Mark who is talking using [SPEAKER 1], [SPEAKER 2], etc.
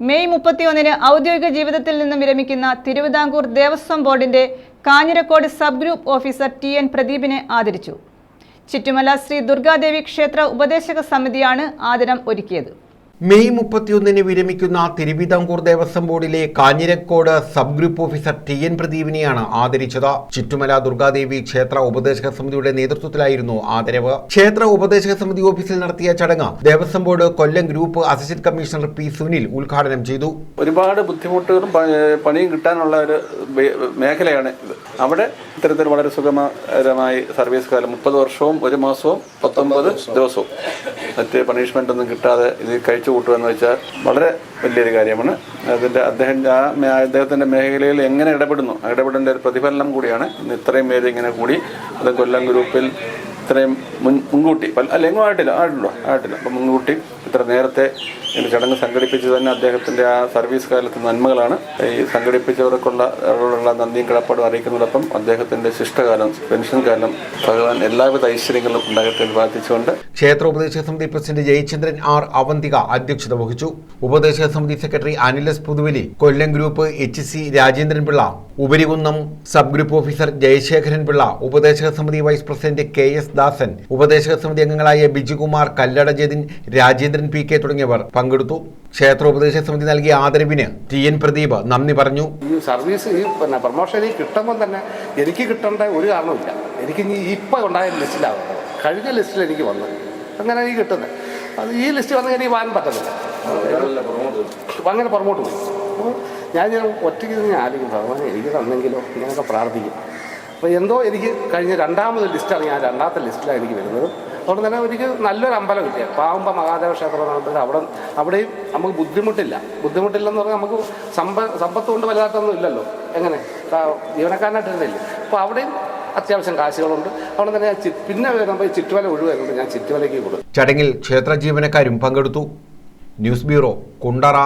[SPEAKER 1] May മുപ്പത്തിയൊന്നിന് ഔദ്യോഗിക ജീവിതത്തിൽ നിന്നും വിരമിക്കുന്ന തിരുവിതാംകൂർ ദേവസ്വം ബോർഡിന്റെ Kanjirakode sub group officer T N പ്രദീപിനെ ആദരിച്ചു. ചുറ്റുമല ശ്രീ ദുർഗാദേവി ക്ഷേത്ര ഉപദേശക സമിതിയാണ് ആദരം ഒരുക്കിയത്.
[SPEAKER 2] മെയ് മുപ്പത്തിയൊന്നിന് വിരമിക്കുന്ന തിരുവിതാംകൂർ ദേവസ്വം ബോർഡിലെ Kanjirakode sub group officer T N പ്രദീപിനെയാണ് ആദരിച്ചത്. ചുറ്റുമല ദുർഗാദേവി ക്ഷേത്ര ഉപദേശക സമിതിയുടെ നേതൃത്വത്തിലായിരുന്നു ആദരവ്. ക്ഷേത്ര ഉപദേശക സമിതി ഓഫീസിൽ നടത്തിയ ചടങ്ങ് Devaswom board Kollam group assistant commissioner P Sunil ഉദ്ഘാടനം ചെയ്തു.
[SPEAKER 3] ഒരുപാട് ബുദ്ധിമുട്ടുകളും പണിയും കിട്ടാനുള്ള ഒരു മേഖലയാണ് ഇത്. അവിടെ ഇത്തരത്തിൽ വളരെ സുഗമകരമായി സർവീസ് കാലം മുപ്പത് വർഷവും ഒരു മാസവും പത്തൊമ്പത് ദിവസവും. മറ്റ് പണിഷ്മെന്റ് ഒന്നും കിട്ടാതെ ഇത് കഴിച്ചു കൂട്ടുക എന്ന് വെച്ചാൽ വളരെ വലിയൊരു കാര്യമാണ്. അതിന്റെ അദ്ദേഹം ആ അദ്ദേഹത്തിന്റെ മേഖലയിൽ എങ്ങനെ ഇടപെടുന്നു? ഇടപെടേണ്ട ഒരു പ്രതിഫലനം കൂടിയാണ്. ഇന്ന് ഇത്രയും പേര് ഇങ്ങനെ കൂടി അത് കൊല്ലം ഗ്രൂപ്പിൽ ഇത്രയും മുൻ മുൻകൂട്ടി അല്ല എങ്ങും ആയിട്ടില്ല ആയിട്ടുണ്ടോ? ആയിട്ടില്ല. അപ്പം മുൻകൂട്ടി ഇത്ര നേരത്തെ ഇതിന്റെ ചടങ്ങ് സംഘടിപ്പിച്ച് തന്നെ അദ്ദേഹത്തിന്റെ ആ സർവീസ് കാലത്ത് നന്മകളാണ്. ഈ സംഘടിപ്പിച്ചവർക്കുള്ള അവരോടുള്ള നന്ദിയും കിടപ്പാടും അറിയിക്കുന്നതോടൊപ്പം അദ്ദേഹത്തിന്റെ ശിഷ്ടകാലം പെൻഷൻ കാലം ഭഗവാൻ എല്ലാവിധ ഐശ്വര്യങ്ങളും ഉണ്ടാകട്ടെ എന്ന് പ്രാർത്ഥിച്ചുകൊണ്ട്
[SPEAKER 2] ക്ഷേത്ര ഉപദേശക സമിതി പ്രസിഡന്റ് ജയചന്ദ്രൻ ആർ അവന്തിക അധ്യക്ഷത വഹിച്ചു. ഉപദേശക സമിതി secretary Anilas Puthuvali Kollam group H C Rajendran Pillai Uparikunnam sub group officer Jayasekharan Pillai ഉപദേശക സമിതി vice president K S Dasan ഉപദേശക സമിതി അംഗങ്ങളായ ബിജുകുമാർ കല്ലട ജതിൻ രാജേന്ദ്രൻ പി കെ തുടങ്ങിയവർ പങ്കെടുത്തു. ക്ഷേത്രോപദേശ സമിതി നൽകിയ ആദരവിന് ടി എൻ പ്രദീപ് നന്ദി പറഞ്ഞു.
[SPEAKER 4] ഈ സർവീസ് ഈ പിന്നെ പ്രൊമോഷൻ ഈ കിട്ടുമ്പോൾ തന്നെ എനിക്ക് കിട്ടേണ്ട ഒരു കാരണമില്ല എനിക്ക് ഇനി ഇപ്പം ഉണ്ടായ ലിസ്റ്റിലാണ് കഴിഞ്ഞ ലിസ്റ്റിൽ എനിക്ക് വന്നത് അങ്ങനെ എനിക്ക് കിട്ടുന്നത് അത് ഈ ലിസ്റ്റ് വന്നാൽ എനിക്ക് വാൻ പറ്റുന്നില്ല അങ്ങനെ പുറമോട്ട് പോയി. ഞാൻ ഞാൻ ഒറ്റയ്ക്ക് ഞാൻ ആലോചിക്കും ഭഗവാൻ എനിക്ക് തന്നെങ്കിലോ ഞാനൊക്കെ പ്രാർത്ഥിക്കും. അപ്പോൾ എന്തോ എനിക്ക് കഴിഞ്ഞ രണ്ടാമത് ലിസ്റ്റാണ് ഞാൻ രണ്ടാമത്തെ ലിസ്റ്റിലാണ് എനിക്ക് വരുന്നത്. അതുകൊണ്ട് തന്നെ എനിക്ക് നല്ലൊരു അമ്പലം കിട്ടിയ പാവുമ്പ മഹാദേവ ക്ഷേത്രം നടത്തുന്നത് അവിടെ അവിടെയും നമുക്ക് ബുദ്ധിമുട്ടില്ല. ബുദ്ധിമുട്ടില്ലെന്ന് പറഞ്ഞാൽ നമുക്ക് സമ്പ സമ്പത്ത് കൊണ്ട് വലുതായിട്ടൊന്നും ഇല്ലല്ലോ. എങ്ങനെ? ജീവനക്കാരനായിട്ടിരുന്നില്ലേ? അപ്പോൾ അവിടെയും അത്യാവശ്യം കാശുകളുണ്ട്. അവിടെ തന്നെ പിന്നെ വരുമ്പോൾ ചിറ്റുവല ഒഴിവായിരുന്നു ഞാൻ ചിറ്റുവലയ്ക്ക് കൊടുക്കും.
[SPEAKER 2] ചടങ്ങിൽ ക്ഷേത്ര ജീവനക്കാരും പങ്കെടുത്തു. News bureau Kundara.